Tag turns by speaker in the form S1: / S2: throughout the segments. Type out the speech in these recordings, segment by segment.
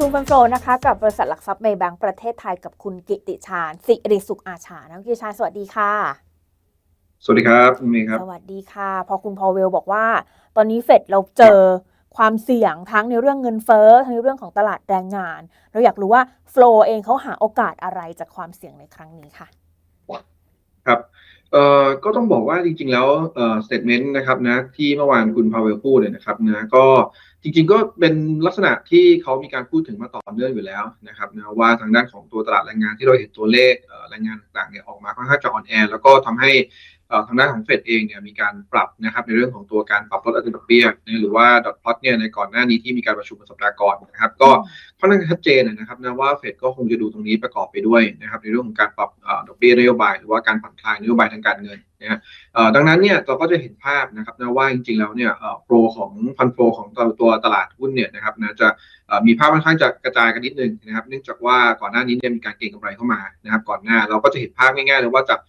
S1: ซูมฟันโฟนะคะกับบริษัทหลักทรัพย์เมย์แบงก์ประเทศไทยกับคุณกิติชาญสิริสุขอาชานะคุณกิติชาญสวัสดีค่ะ
S2: สวัสดีครับคุณเมย์ครับ
S1: สวัสดีค่ะ พอคุณพอลเวลบอกว่า ตอนนี้เฟดเราเจอความเสี่ยงทั้งในเรื่องเงินเฟ้อทั้งในเรื่องของตลาดแรงงาน เราอยากรู้ว่าโฟลเองเขาหาโอกาสอะไรจากความเสี่ยงในครั้งนี้ค่ะ
S2: ครับ เอ่อก็ต้องบอกว่าจริง ๆ แล้วเอ่อสเตทเมนต์นะครับนะที่เมื่อวานคุณพาเวลพูดเนี่ยนะครับนะก็จริง ๆ ก็เป็นลักษณะที่เขามีการพูดถึงมาต่อเนื่องอยู่แล้วนะครับนะว่าทางด้านของตัวตลาดแรงงานที่เราเห็นตัวเลขแรงงานต่างๆเนี่ยออกมาค่อนข้างจะอ่อนแอแล้วก็ทำให้ ทางด้านของเฟดเองเนี่ยมีการปรับนะครับในเรื่องของตัวการปรับลดอัตราดอกเบี้ยหรือว่าดอทพลอตเนี่ยในก่อนหน้านี้ที่มีการประชุมสัปดาห์ก่อนนะครับ ก็ค่อนข้างชัดเจนนะครับนะว่าเฟดก็คงจะดูตรงนี้ประกอบไปด้วยนะครับในเรื่องของการปรับดอกเบี้ยนโยบาย หรือว่าการผ่อนคลายนโยบายทางการเงินนะฮะดังนั้นเนี่ยเราก็จะเห็นภาพนะครับนะว่าจริงๆแล้วเนี่ยโปรของพันโปรของตัวตวตลาดหุ้นเนี่ยนะครับนะจะมีภาพค่อนข้างจะกระจายกันนิดนึงนะครับ เนื่องจากว่าก่อนหน้านี้เนี่ยมีการเก็งกำไรเข้ามานะครับ ก่อนหน้าเราก็จะเห็นภาพง่ายๆเลยว่าจาก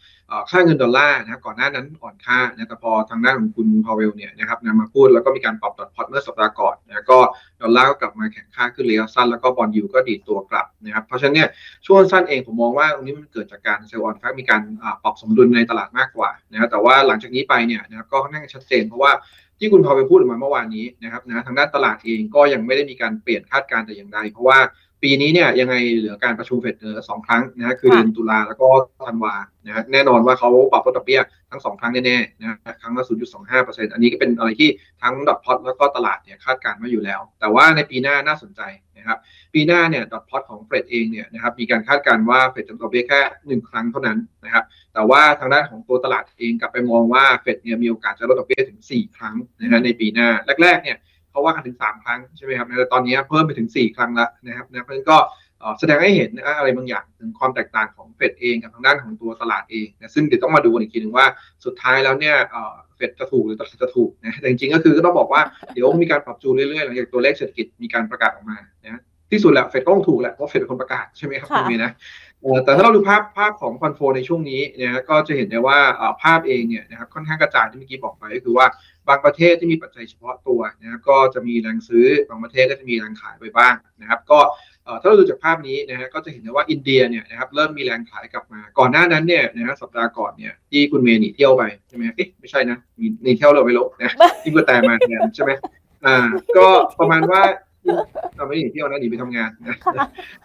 S2: ค่าเงินดอลลาร์นะครับก่อนหน้านั้นอ่อนค่านะแต่พอทางด้านของคุณพาวเวลเนี่ยนะครับนะมาพูดแล้วก็มีการปรับดอทพอตเมื่อสัปดาห์ก่อนนะก็ดอลลาร์ก็กลับมาแข็งค่าขึ้นระยะสั้นแล้วก็บอลยูก็ดีดตัวกลับนะครับเพราะฉะนั้นเนี่ยช่วงสั้นเองผมมองว่าตรงนี้มันเกิดจากการเซลล์ออนแฟกมีการปรับสมดุลในตลาดมากกว่านะครับแต่ว่าหลังจากนี้ไปเนี่ยนะครับก็ค่อนข้างชัดเจนเพราะว่าที่คุณพอไปพูดออกมาเมื่อวานนี้นะครับนะทางด้านตลาดเองก็ยังไม่ได้มีการเปลี่ยนคาดการณ์แต่อย่างใดเพราะว่า ปีนี้เนี่ยยังไงเหลือการประชุมเฟดเหลือสองครั้งนะฮะคือเดือนตุลาแล้วก็ธันวานะฮะแน่นอนว่าเขาปรับลดดอกเบี้ยทั้งสองครั้งแน่ๆนะฮะครั้งละ 0.25%อันนี้ก็เป็นอะไรที่ทั้งดอทพอตแล้วก็ตลาดเนี่ยคาดการณ์มาอยู่แล้ว แต่ว่าในปีหน้าน่าสนใจนะครับปีหน้าเนี่ยดอทพอตของเฟดเองเนี่ยนะครับมีการคาดการณ์ว่าเฟดจะดอกเบี้ยแค่หนึ่งครั้งเท่านั้นนะครับแต่ว่าทางด้านของตัวตลาดเองกลับไปมองว่าเฟดเนี่ยมีโอกาสจะลดดอกเบี้ยถึง 4 ครั้งนะฮะในปีหน้าแรกๆเนี่ย เขาว่ากันถึง 3 ครั้งใช่ไหมครับแต่ตอนนี้เพิ่มไปถึง 4 ครั้งแล้วนะครับนะเพราะฉะนั้นก็เอ่อแสดงให้เห็นนะอะไรบางอย่างถึงความแตกต่างของเฟดเองกับทางด้านของตัวตลาดเองนะซึ่งเดี๋ยวต้องมาดูกันอีกทีหนึงว่าสุดท้ายแล้วเนี่ยเอ่อเฟดจะถูกหรือตลาดจะถูกนะแต่จริงๆก็คือก็ต้องบอกว่าเดี๋ยวมีการปรับจูนเรื่อยๆหลังจากตัวเลขเศรษฐกิจมีการประกาศออกมานะที่สุดแล้วเฟดก็ต้องถูกแหละเพราะเฟดเป็นคนประกาศใช่ไหมครับ
S1: ค่ะ
S2: คุณเมย์นะเอ่อแต่ถ้าเราดูภาพภาพของฟันโฟในช่วงนี้นะฮะก็จะเห็นได้ว่าเอ่อภาพเองเนี่ยนะครับค่อนข้างกระจายที่เมื่อกี้บอกไปก็คือว่า บางประเทศที่มีปัจจัยเฉพาะตัวนะครับก็จะมีแรงซื้อบางประเทศก็จะมีแรงขายไปบ้างนะครับก็เอ่อถ้าเราดูจากภาพนี้นะฮะก็จะเห็นได้ว่าอินเดียเนี่ยนะครับเริ่มมีแรงขายกลับมา ก่อนหน้านั้นเนี่ยนะฮะสัปดาห์ก่อนเนี่ยที่คุณเมย์หนีเที่ยวไปใช่ไหมเอ๊ะไม่ใช่นะมีหนีเที่ยวเราไปโลกนะที่คุณแต่มาแทนใช่ไหมอ่า ก็ประมาณว่าเราไม่ได้หนีเที่ยวนะหนีไปทำงานนะ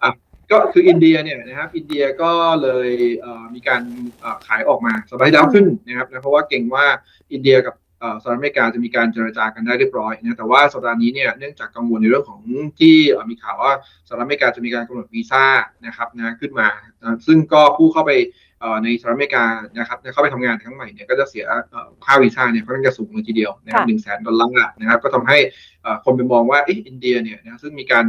S2: อะก็คืออินเดียเนี่ยนะครับอินเดียก็เลยเอ่อมีการเอ่อขายออกมาสัปดาห์ที่แล้วขึ้นนะครับนะเพราะว่าเก่งว่าอินเดียกับเอ่อ สหรัฐอเมริกาจะมีการเจรจากันได้เรียบร้อยนะแต่ว่าสัปดาห์นี้เนี่ยเนื่องจากกังวลในเรื่องของที่มีข่าวว่าสหรัฐอเมริกาจะมีการกำหนดวีซ่านะครับนะขึ้นมา ซึ่งก็ผู้เข้าไป ในสหรัฐอเมริกานะครับเข้าไปทำงานครั้งใหม่เนี่ยก็จะเสียค่าวีซ่าเนี่ยค่อนข้างจะสูงเลยทีเดียวนะครับหนึ่งแสนดอลลาร์นะครับก็ทำให้คนไปมองว่าอ,อินเดียเนี่ยนะซึ่งมีการ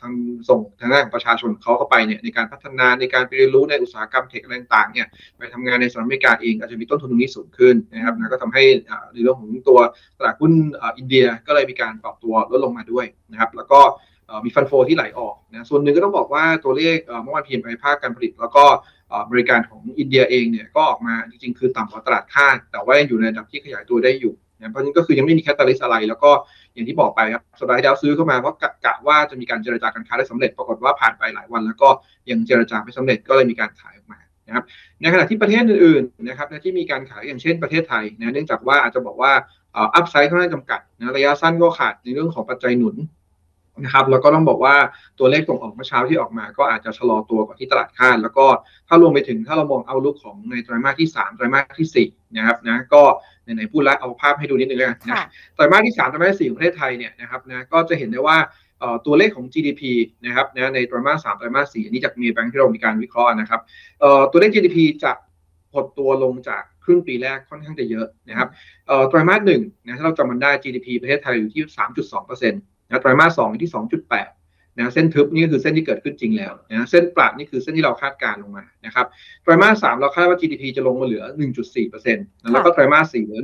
S2: ทางส่งทางด้านของประชาชนเขาเข้าไปเนี่ยในการพัฒนาในการไปเรียนรู้ในอุตสาหกรรมเทคอะไรต่างๆเนี่ยไปทำงานในสหรัฐอเมริกาเองอาจจะมีต้นทุนตรงนี้สูงขึ้นนะครับนะก็ทำให้ในเรื่องของตัวตลาดหุ้นอินเดียก็เลยมีการปรับตัวลดลงมาด้วยนะครับแล้วก็มีฟันโฟที่ไหลออกนะส่วนหนึ่งก็ต้องบอกว่าตัวเลขเมื่อวาน PMI ภาคการผลิต แล้วก็ บริการของอินเดียเองเนี่ยก็ออกมาจริงๆ คือต่ำกว่าตลาดคาดแต่ว่ายังอยู่ในระดับที่ขยายตัวได้อยู่นะเพราะฉะนั้นก็คือยังไม่มีแคตตาลิสอะไร แล้วก็อย่างที่บอกไปครับสัปดาห์ที่แล้วซื้อเข้ามาเพราะกะว่าจะมีการเจรจาการค้าได้สำเร็จปรากฏว่าผ่านไปหลายวัน แล้วก็ยังเจรจาไม่สำเร็จก็เลยมีการขายออกมานะครับในขณะที่ประเทศอื่นๆนะครับที่มีการขายอย่างเช่นประเทศไทยนะเนื่องจากว่าอาจจะบอกว่าอัพไซด์ค่อนข้างจำกัดนะระยะสั้นก็ขาดในเรื่องของปัจจัยหนุน นะครับแล้วก็ต้องบอกว่าตัวเลขส่งออกเมื่อเช้าที่ออกมา ก็อาจจะชะลอตัวกว่าที่ตลาดคาด แล้วก็ถ้ารวมไปถึงถ้าเรามองเอาลุกของในไตรมาสที่ 3 ไตรมาสทีสี่4 นะครับนะก็ไหนๆพูดแล้วเอาภาพให้ดูนิดนึงแล้วกันนะ
S1: ค่ะ
S2: ไตรมาสที่ 3 ไตรมาสที่4ของประเทศไทยเนี่ยนะครับนะก็จะเห็นได้ว่าเอ่อตัวเลขของ GDP นะครับนะในไตรมาส3ไตรมาส4อันนี้จากมีแบงค์ที่เรามีการวิเคราะห์นะครับเอ่อตัวเลข GDP จะหดตัวลงจากครึ่งปีแรกค่อนข้างจะเยอะนะครับเอ่อไตรมาสหนึ่งนะถ้าเราจำมันได้ GDP ประเทศไทยอยู่ที่ 3.2%นะไตรมาส2อยู่ที่2.8นะเส้นทึบนี่ก็คือเส้นที่เกิดขึ้นจริงแล้วนะเส้นปราดนี่คือเส้นที่เราคาดการณ์ลงมานะครับไตรมาส3เราคาดว่า GDP จะลงมาเหลือ 1.4%นะแล้วก็ไตรมาส4เหลือ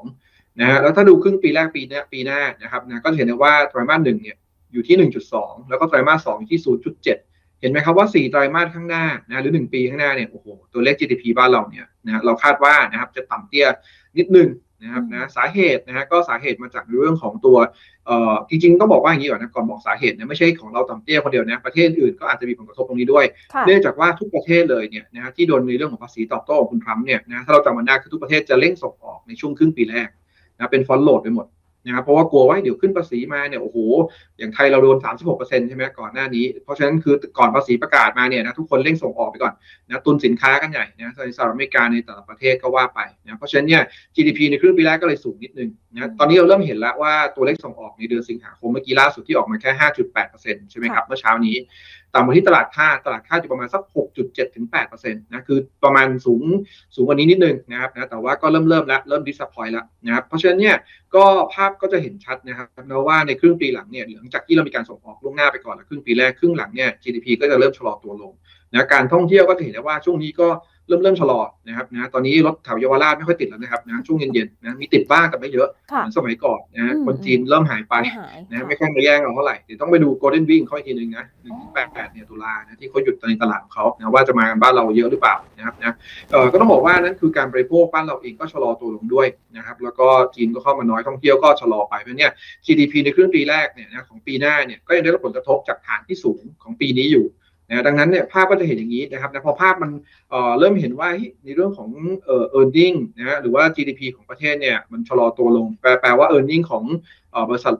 S2: 1.2นะฮะแล้วถ้าดูครึ่งปีแรกปีเนี้ยปีหน้านะครับนะก็จะเห็นได้ว่าไตรมาสหนึ่งเนี่ยอยู่ที่ 1.2 แล้วก็ไตรมาสสองอยู่ที่ 0.7 เห็นไหมครับว่า 4 ไตรมาสข้างหน้านะหรือ 1 ปีข้างหน้าเนี่ยโอ้โหตัวเลข GDP บ้านเราเนี่ยนะเราคาดว่านะครับจะต่ำเตี้ยนิดนึง นะครับ
S1: อืม
S2: นะสาเหตุนะฮะก็สาเหตุมาจากเรื่องของตัวเอ่อจริงๆต้องบอกว่าอย่างนี้ก่อนนะก่อนบอกสาเหตุเนี่ยไม่ใช่ของเราต่ำเตี้ยคนเดียวนะประเทศอื่นก็อาจจะมีผลกระทบตรงนี้ด้วย
S1: ค่ะ
S2: เนื่องจากว่าทุกประเทศเลยเนี่ยนะฮะที่โดนในเรื่องของภาษีตอบโต้ของคุณทรัมป์เนี่ยนะถ้าเราจำมันได้คือทุกประเทศจะเร่งส่งออกในช่วงครึ่งปีแรกนะเป็นฟอนต์โหลดไปหมด นะครับเพราะว่ากลัวว่าเดี๋ยวขึ้นภาษีมาเนี่ยโอ้โหอย่างไทยเราโดน 36%ใช่ไหมก่อนหน้านี้ เพราะฉะนั้นคือก่อนภาษีประกาศมาเนี่ยนะทุกคนเร่งส่งออกไปก่อนนะตุนสินค้ากันใหญ่นะในสหรัฐอเมริกาในแต่ละประเทศก็ว่าไปนะเพราะฉะนั้นเนี่ย GDP ในครึ่งปีแรกก็เลยสูงนิดนึงนะตอนนี้เราเริ่มเห็นแล้วว่าตัวเลขส่งออกในเดือนสิงหาคมเมื่อกี้ล่าสุดที่ออกมาแค่ 5.8%ใช่ไหมครับเมื่อเช้านี้ ต่ำกว่าที่ตลาดค่าตลาดค่าอยู่ประมาณสัก 6.7ถึง8%นะคือประมาณสูงสูงกว่านี้นิดนึงนะครับนะแต่ว่าก็เริ่มเริ่มแล้วเริ่มดิสพอยแล้วนะครับเพราะฉะนั้นเนี่ยก็ภาพก็จะเห็นชัดนะครับนะว่าในครึ่งปีหลังเนี่ยหลังจากที่เรามีการส่งออกล่วงหน้าไปก่อนแล้วครึ่งปีแรกครึ่งหลังเนี่ย GDP ก็จะเริ่มชะลอตัวลงนะการท่องเที่ยวก็จะเห็นได้ว่าช่วงนี้ก็ ริ่มเริ่มชะลอนะครับนะตอนนี้รถแถวเยาวราชไม่ค่อยติดแล้วนะครับนะช่วงเย็นๆนะมีติดบ้างแต่ไม่เยอะเห
S1: ค่ะ
S2: มือนสมัยก่อนนะฮะ
S1: อืม
S2: คนจีนเริ่มหายไป
S1: ไม่หาย
S2: นะ
S1: ค่ะ
S2: ไม่ค่อยมาแย่งเราเท่าไหร่เดี๋ยวต้องไปดู Golden Wing เขาอีกทีหนึ่งนะหนึ่งแปดแปดเนี่ยตุลานะที่เขาหยุดในตลาดของเขานะว่าจะมากันบ้านเราเยอะหรือเปล่านะครับนะเออก็ต้องบอกว่านั่นคือการบริโภคบ้านเราเองก็ชะลอตัวลงด้วยนะครับแล้วก็จีนก็เข้ามาน้อยท่องเที่ยวก็ชะลอไปเพราะฉะนั้นเนี่ย GDP ในครึ่งปีแรกเนี่ยนะของปีหน้าเนี่ยก็ยังได้รับผลกระทบจากฐานที่สูงของปีนี้อยู่ นะดังนั้นเนี่ยภาพก็จะเห็นอย่างนี้นะครับนะพอภาพมันเเริ่มเห็นว่าในเรื่องของเอ่อ earning นะฮะหรือว่า GDP ของประเทศเนี่ยมันชะลอตัวลง แปลแปลว่า earning ของของบริษัท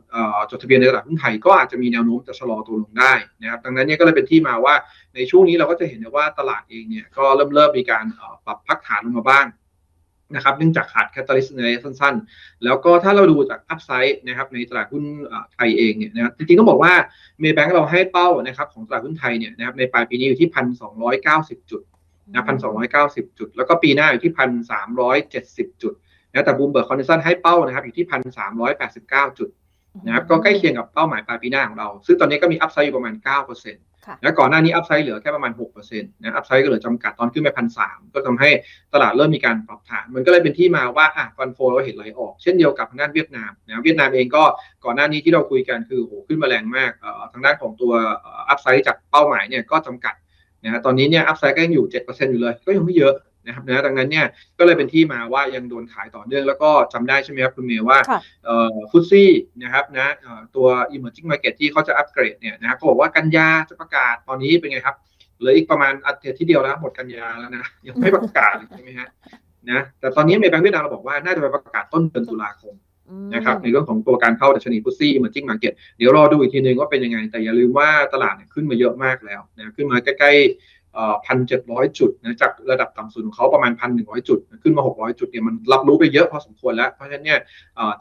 S2: จดทะเบียนในตลาดหุ้นไทยก็อาจจะมีแนวโน้มจะชะลอตัวลงได้นะครับดังนั้นเนี่ยก็เลยเป็นที่มาว่าในช่วงนี้เราก็จะเห็นได้ว่าตลาดเองเนี่ยก็เริ่มเริ่มมีการปรับพักฐานลงมาบ้าง นะครับเนื่องจากขาดแคตตาลิสต์ในระยะสั้นๆ แล้วก็ถ้าเราดูจากอัพไซด์นะครับในตลาดหุ้นไทยเองเนี่ยนะครับจริงๆต้องบอกว่าเมย์แบงก์เราให้เป้านะครับของตลาดหุ้นไทยเนี่ยนะครับในปลายปีนี้อยู่ที่พันสองร้อยเก้าสิบจุดนะพันสองร้อยเก้าสิบจุด แล้วก็ปีหน้าอยู่ที่พันสามร้อยเจ็ดสิบจุดนะแต่บูมเบิร์กคอนเนชั่นให้เป้านะครับอยู่ที่พันสามร้อยแปดสิบเก้าจุดนะครับก็ใกล้เคียงกับเป้าหมายปลายปีหน้าของเรา ซึ่งตอนนี้ก็มีอัพไซด์อยู่ประมาณเก้าเปอร์เซ็ นะก่อนหน้านี้อัพไซด์เหลือแค่ประมาณหกเปอร์เซ็นต์นะอัพไซด์ก็เหลือจำกัดตอนขึ้นไปพันสามก็ทำให้ตลาดเริ่มมีการปรับฐาน มันก็เลยเป็นที่มาว่าอะฟันโฟเราเห็นไหลออก เช่นเดียวกับทางด้านเวียดนามนะเวียดนามเองก็ก่อนหน้านี้ที่เราคุยกันคือโหขึ้นมาแรงมากทางด้านของตัวอัพไซด์จากเป้าหมายเนี่ยก็จำกัดนะฮะตอนนี้เนี่ยอัพไซด์ก็ยังอยู่ 7%อยู่เลย ก็ยังไม่เยอะ นะครับนะดังนั้นเนี่ยก็เลยเป็นที่มาว่ายังโดนขายต่อเนื่อง แล้วก็จำได้ใช่ไหมครับคุณเมย์ว่า
S1: ค่ะ
S2: เอ่อฟุตซี่นะครับนะเอ่อตัว emerging market ที่เขาจะอัปเกรดเนี่ยนะครับเขาบอกว่ากันยาจะประกาศตอนนี้เป็นไงครับเหลืออีกประมาณอาทิตย์ที่เดียวแล้วหมดกันยาแล้วนะยังไม่ประกาศเลยใช่ไหมฮะนะแต่ตอนนี้เมย์แบงก์เวียดนามเราบอกว่าน่าจะไปประกาศต้นเดือนตุลาคม
S1: อืม
S2: นะครับในเรื่องของตัวการเข้าดัชนีฟุตซี่ emerging market เดี๋ยวรอดูอีกทีนึงว่าเป็นยังไง แต่อย่าลืมว่าตลาดเนี่ยขึ้นมาเยอะมากแล้วนะขึ้นมาใกล้ๆ พันเจ็ดร้อยจุดนะจากระดับต่ำสุดของเขาประมาณพันหนึ่งร้อยจุด ขึ้นมาหกร้อยจุดเนี่ยมันรับรู้ไปเยอะพอสมควรแล้ว เพราะฉะนั้นเนี่ย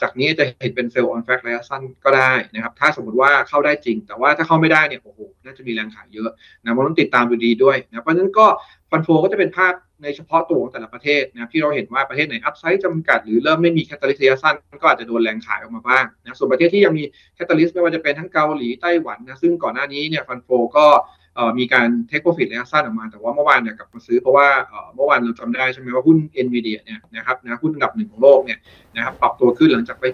S2: จากนี้จะเห็นเป็นเซลล์ออนแฟกระยะสั้นก็ได้นะครับถ้าสมมติว่าเข้าได้จริง แต่ว่าถ้าเข้าไม่ได้เนี่ยโอ้โหน่าจะมีแรงขายเยอะนะมันต้องติดตามดูดีด้วยนะเพราะฉะนั้นก็ฟันโฟก็จะเป็นภาพในเฉพาะตัวของแต่ละประเทศนะครับที่เราเห็นว่าประเทศไหนอัพไซด์จำกัดหรือเริ่มไม่มีแคตตาลิสต์ระยะสั้นก็อาจจะโดนแรงขายออกมาบ้างนะส่วนประเทศที่ยังมีแคตตาลิสต์ไม่ว่าจะเป็นทั้งเกาหลีไต้หวันนะซึ่งก่อนหน้านี้เนี่ยฟันโฟก็ มีการเทคโปรฟิตระยะสั้นออกมา แต่ว่าเมื่อวานเนี่ยกลับมาซื้อเพราะว่าเมื่อวานเราจำได้ใช่ไหมว่าหุ้น NVIDIA เนี่ยนะครับนะหุ้นอันดับหนึ่งของโลกเนี่ยนะครับปรับตัวขึ้นหลังจากไป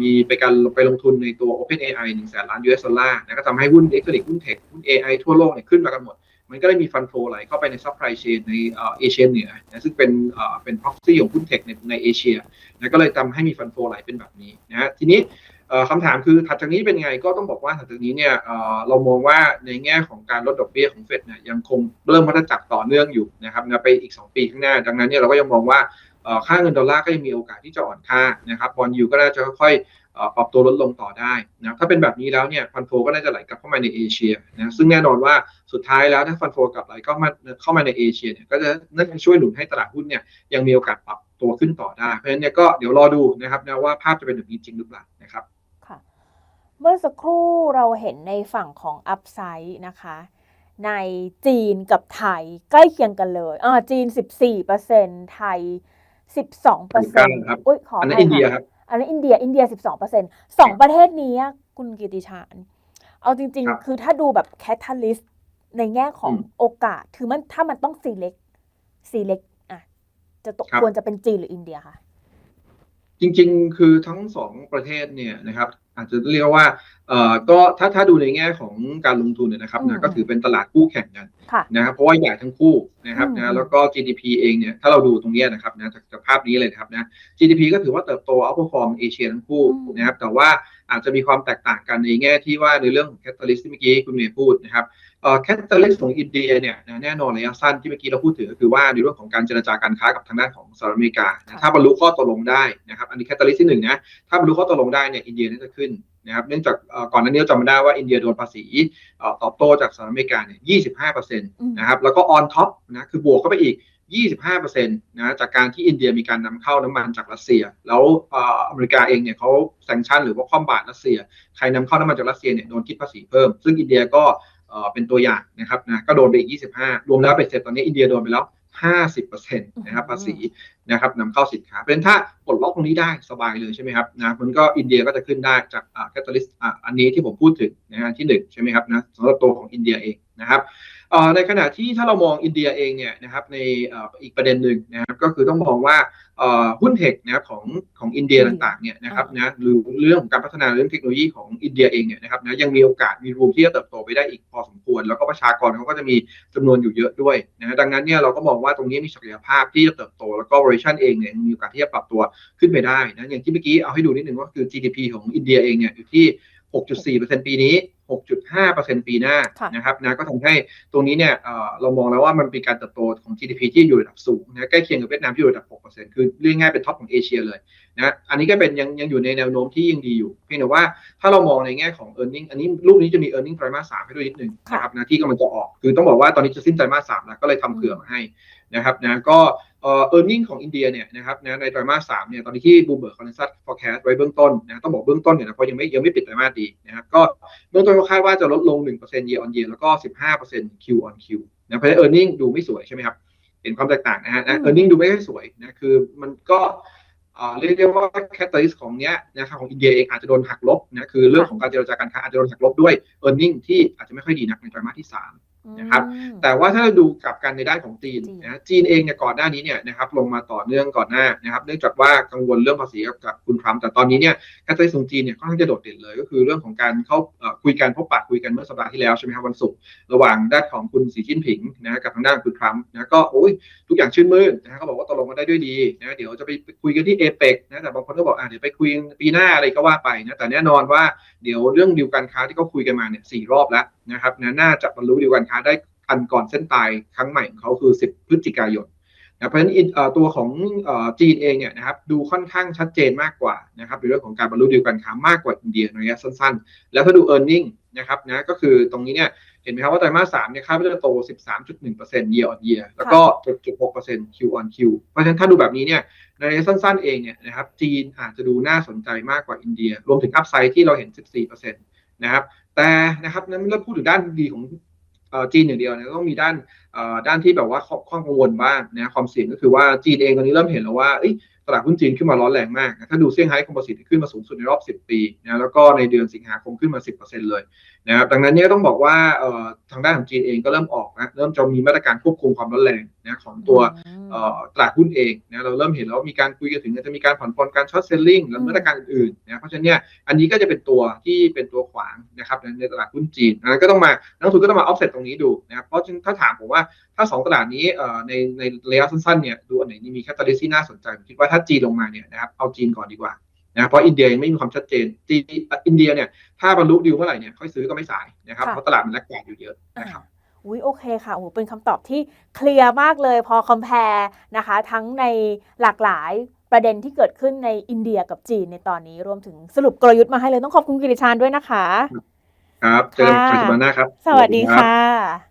S2: มีไปการไปลงทุนในตัว OpenAI 1แสนล้าน US ดอลลาร์นะก็ทำให้หุ้นเอ็กซ์ตรีหุ้นเทคหุ้น AI ทั่วโลกเนี่ยขึ้นมากันหมดมันก็เลยมีฟันโฟไหลเข้าไปในซัพพลายเชนในเอเชียเหนือนะซึ่งเป็นเอ่อเป็น proxy ของหุ้นเทคในในเอเชียนะก็เลยทำให้มีฟันโฟไหลเป็นแบบนี้นะทีนี้ คำถามคือถัดจากนี้เป็นไงก็ต้องบอกว่าถัดจากนี้เนี่ยเเรามองว่าในแง่ของการลดดอกเบี้ยของเฟดเนี่ยยังคงเริ่มวัฏจักรต่อเนื่องอยู่นะครับนะไปอีก 2 ปีข้างหน้า ดังนั้นเนี่ยเราก็ยังมองว่าค่าเงินดอลลาร์ก็ยังมีโอกาสที่จะอ่อนค่านะครับบอลยูก็น่าจะค่อยๆปรับตัวลดลงต่อได้นะถ้าเป็นแบบนี้แล้วเนี่ยฟันโฟก็น่าจะไหลกลับเข้ามาในเอเชียนะซึ่งแน่นอนว่าสุดท้ายแล้วถ้าฟันโฟกลับไหลก็มาเข้ามาในเอเชียเนี่ยก็จะน่าจะช่วยหนุนให้ตลาดหุ้นเนี่ยยังมีโอกาสปรับตัวขึ้นต่อได้ เพราะฉะนั้นเนี่ยก็เดี๋ยวรอดูนะครับนะว่าภาพจะเป็นแบบนี้จริงหรือเปล่านะครับ
S1: เมื่อสักครู่เราเห็นในฝั่งของอัพไซด์นะคะ ในจีนกับไทยใกล้เคียงกันเลยอ่าจีน 14%ไทย 12%
S2: ครับ
S1: อุ้ยขอ
S2: อัน
S1: อ
S2: นั้
S1: ภั
S2: น
S1: ย
S2: อินเดีย
S1: ค่ะ
S2: ครับ
S1: อันนั้นอินเดียอินเดีย 12%สองประเทศนี้อะคุณกิติชาญเอาจริง
S2: ครับ
S1: ๆคือถ้าดูแบบแคท a ลิสต์ในแง่ของ
S2: อืม
S1: โอกาส คือมันถ้ามันต้อง select select อะจะตก
S2: ครับ
S1: ควรจะเป็นจีนหรืออินเดียคะ
S2: จริง ๆ คือทั้งสองประเทศเนี่ยนะครับอาจจะเรียกว่าเอ่อก็ถ้าถ้าดูในแง่ของการลงทุนเนี่ยนะครับ
S1: อืม
S2: นะก็ถือเป็นตลาดคู่แข่งกัน
S1: ค่ะ
S2: นะครับเพราะว่าใหญ่ทั้งคู่นะครับ
S1: อืม
S2: นะแล้วก็ GDP เองเนี่ยถ้าเราดูตรงเนี้ยนะครับนะจากจากภาพนี้เลยนะครับนะ GDP ก็ถือว่าเติบโต outperform เอเชียทั้งคู่
S1: อืม
S2: นะครับแต่ว่าอาจจะมีความแตกต่างกันในแง่ที่ว่าในเรื่องของ catalyst ที่เมื่อกี้คุณเมย์พูดนะครับ เอ่อ catalyst ของอินเดียเนี่ยแน่นอนระยะสั้นที่เมื่อกี้เราพูดถึงก็คือว่าในเรื่องของการเจรจาการค้ากับทางด้านของสหรัฐอเมริกา ถ้าบรรลุข้อตกลงได้นะครับอันนี้ catalyst ที่หนึ่งนะถ้าบรรลุข้อตกลงได้เนี่ยอินเดียน่าจะขึ้นนะครับเนื่องจากก่อนหน้านี้เราจำได้ว่าอินเดียโดนภาษีตอบโต้จากสหรัฐอเมริกาเนี่ย25เปอร์เซ็นต์นะครับแล้วก็ on top นะคือบวกเข้าไปอีก25เปอร์เซ็นต์นะจากการที่อินเดียมีการนำเข้าน้ำมันจากรัสเซีย แล้วอ่ออเมริกาเองเนี่ยเขาแซงชั่นหรือว่าคว่ำบาตรรัสเซีย ใครนำเข้าน้ำมันจากรัสเซียเนี่ยโดนคิดภาษีเพิ่ม ซึ่งอินเดียก็ เอ่อเป็นตัวอย่างนะครับนะก็โดนไปอีก 25 รวมแล้วเป็นเสร็จตอนนี้อินเดียโดนไปแล้ว 50%นะครับภาษีนะครับนำเข้าสินค้า เพราะฉะนั้นถ้าปลดล็อกตรงนี้ได้สบายเลยใช่ไหมครับนะมันก็อินเดียก็จะขึ้นได้จากอ่าแคตตาลิสต์อ่าอันนี้ที่ผมพูดถึงนะฮะที่หนึ่งใช่ไหมครับนะสำหรับตัวของอินเดียเอง นะครับเอ่อในขณะที่ถ้าเรามองอินเดียเองเนี่ยนะครับในเอ่ออีกประเด็นหนึ่งนะครับก็คือต้องมองว่าเอ่อหุ้นเทคนะครับของของอินเดียต่างๆเนี่ยนะครับนะหรือเรื่องของการพัฒนาเรื่องเทคโนโลยีของอินเดียเองเนี่ยนะครับนะยังมีโอกาสมีรูมที่จะเติบโตไปได้อีกพอสมควร แล้วก็ประชากรเขาก็จะมีจำนวนอยู่เยอะด้วยนะฮะดังนั้นเนี่ยเราก็มองว่าตรงนี้มีศักยภาพที่จะเติบโต แล้วก็ valuation เองเนี่ยมีโอกาสที่จะปรับตัวขึ้นไปได้นะอย่างที่เมื่อกี้เอาให้ดูนิดนึงว่าคือ GDP ของอินเดียเองเนี่ยอยู่ที่ 6.4%ปีนี้ 6.5%ปีหน้า
S1: ค่ะ
S2: นะครับนะก็ทำให้ตรงนี้เนี่ยเอ่อเรามองแล้วว่ามันเป็นการเติบโตของ GDP ที่อยู่ระดับสูงนะใกล้เคียงกับเวียดนามที่อยู่ระดับ 6%คือเรียกง่ายๆเป็นท็อปของเอเชียเลยนะอันนี้ก็เป็นยังยังอยู่ในแนวโน้มที่ยังดีอยู่ เพียงแต่ว่าถ้าเรามองในแง่ของ e a r n i n g อันนี้รูปนี้จะมี e a r n i n g ไตรมาสสามให้ด้วยนิดนึง
S1: ค่ะ
S2: นะครับนะที่กำลังจะออก คือต้องบอกว่าตอนนี้จะสิ้นไตรมาสสามแล้วก็เลยทำเผื่อมาให้นะครับนะก็ เอ่อ e a r n i n g ของอินเดียเนี่ยนะครับนะในไตรมาสสามเนี่ยตอนนี้ที่บูเบิร์กคอนเซปต์ forecast ไว้เบื้องต้นนะต้องบอกเบื้องต้นเนี่ยนะเพราะยังไม่ยังไม่ปิดไตรมาสดีนะครับก็เบื้องต้นก็คาดว่าจะลดลง 1% year on year แล้วก็ 15% Q on Q นะเพราะฉะนั้น earning ดูไม่สวยใช่ไหมครับเห็นความแตกต่างนะฮะนะ
S1: อืม
S2: earning ดูไม่ค่อยสวยนะคือมันก็เอ่อเรียกได้ว่า catalyst ของเนี้ยนะครับของอินเดียเองอาจจะโดนหักลบนะคือเรื่องของการเจรจาการค้าอาจจะโดนหักลบด้วย earning ที่อาจจะไม่ค่อยดีนักในไตรมาสที่สาม นะครับ
S1: อืม
S2: แต่ว่าถ้าเราดูกลับกันในด้านของจีน
S1: จีน
S2: นะจีนเองเนี่ยก่อนหน้านี้เนี่ยนะครับลงมาต่อเนื่องก่อนหน้านะครับ เนื่องจากว่ากังวลเรื่องภาษีกับกับคุณทรัมป์แต่ตอนนี้เนี่ยการตัดสินของจีนเนี่ยค่อนข้างจะโดดเด่นเลย ก็คือเรื่องของการเข้าเอ่อคุยกันพบปะคุยกันเมื่อสัปดาห์ที่แล้วใช่ไหมครับวันศุกร์ระหว่างด้านของคุณสีจิ้นผิงนะกับทางด้านคุณทรัมป์นะก็โอ้ยทุกอย่างชื่นมื่นนะฮะเขาบอกว่าตก ลงกันได้ด้วยดีนะเดี๋ยวจะไปคุยกันที่เอเปกนะแต่บางคนก็บอกอะเดี๋ยวไปคุยปีหน้าอะไรก็ว่าไปนะแต่แน่นอนว่าเดี๋ยวเรื่องดีลการค้าที่เขาคุยกันมาเนี่ยสี่รอบแล้วนะครับนะน่าจะบรรลุดีลการค้าได้ทันก่อนเส้นตายครั้งใหม่ของเขาคือ 10 พฤศจิกายนนะเพราะฉะนั้นอินเอ่อตัวของอ่อจีนเองเนี่ยนะครับดูค่อนข้างชัดเจนมากกว่านะครับในเรื่องของการบรรลุดีลการค้ามากกว่าอินเดียในระยะสั้นๆ แล้วถ้าดู e a r n i n g นะครับนะก็คือตรงนี้เนี่ย ห็นไหมครับว่าไตรมาสสามเนี่ยคาดว่าจะโต 13.1% year on year แล้วก็ 7.6% Q on Q เพราะฉะนั้นถ้าดูแบบนี้เนี่ยในระยะสั้นๆเองเนี่ยนะครับจีนอาจจะดูน่าสนใจมากกว่าอินเดีย รวมถึงอัพไซด์ที่เราเห็น 14%นะครับแต่นะครับนั้นเราพูดถึงด้านดีของเอ่อจีนอย่างเดียวเนี่ยต้องมีด้านเอ่อด้านที่แบบว่าข้อข้อกังวลบ้างนะความเสี่ยงก็คือว่าจีนเองตอนนี้เริ่มเห็นแล้วว่าเอ้ย ตลาดหุ้นจีนขึ้นมาร้อนแรงมากนะถ้าดูเซี่ยงไฮ้คอมโพสิตขึ้นมาสูงสุดในรอบ 10 ปีนะแล้วก็ในเดือนสิงหาคมขึ้นมา 10%เลยนะครับดังนั้นเนี่ยต้องบอกว่าเอ่อทางด้านของจีนเองก็เริ่มออกนะเริ่มจะมีมาตรการควบคุมความร้อนแรงนะของตัวเอ่อตลาดหุ้นเองนะเราเริ่มเห็นแล้วมีการคุยกันถึงจะมีการผ่อนปลนการช็อตเซลลิงและมาตรการอื่นๆนะเพราะฉะนั้นเนี่ยอันนี้ก็จะเป็นตัวที่เป็นตัวขวางนะครับในในตลาดหุ้นจีนนะก็ต้องมานักลงทุนก็ต้องมาออฟเซตตรงนี้ดูนะครับเพราะฉะนั้นถ้าถามผมว่า ถ้าสองตลาดนี้เอ่อในในระยะสั้นๆเนี่ยดูอันไหนนี่มีแคตตาลิสที่น่าสนใจผมคิดว่าถ้าจีนลงมาเนี่ยนะครับเอาจีนก่อนดีกว่านะเพราะอินเดียยังไม่มีความชัดเจนจีนอินเดียเนี่ยถ้าบรรลุดีลเมื่อไหร่เนี่ยค่อยซื้อก็ไม่สายนะครับ
S1: ค่ะ
S2: เพราะตลาดมันแลกแกนอยู่เยอะนะครับ
S1: อุ้ยโอเคค่ะโอ้โหเป็นคำตอบที่เคลียร์มากเลยพอคอม p พ r e นะคะ ทั้งในหลากหลายประเด็นที่เกิดขึ้นในอินเดียกับจีนในตอนนี้รวมถึงสรุปกลยุทธ์มาให้เลยต้องขอบคุณกิติชานด้วยนะคะ
S2: ครับเจอกันใหม่สัปดาห์หน้าครับ
S1: สวัสดี
S2: รับ
S1: ค่ะ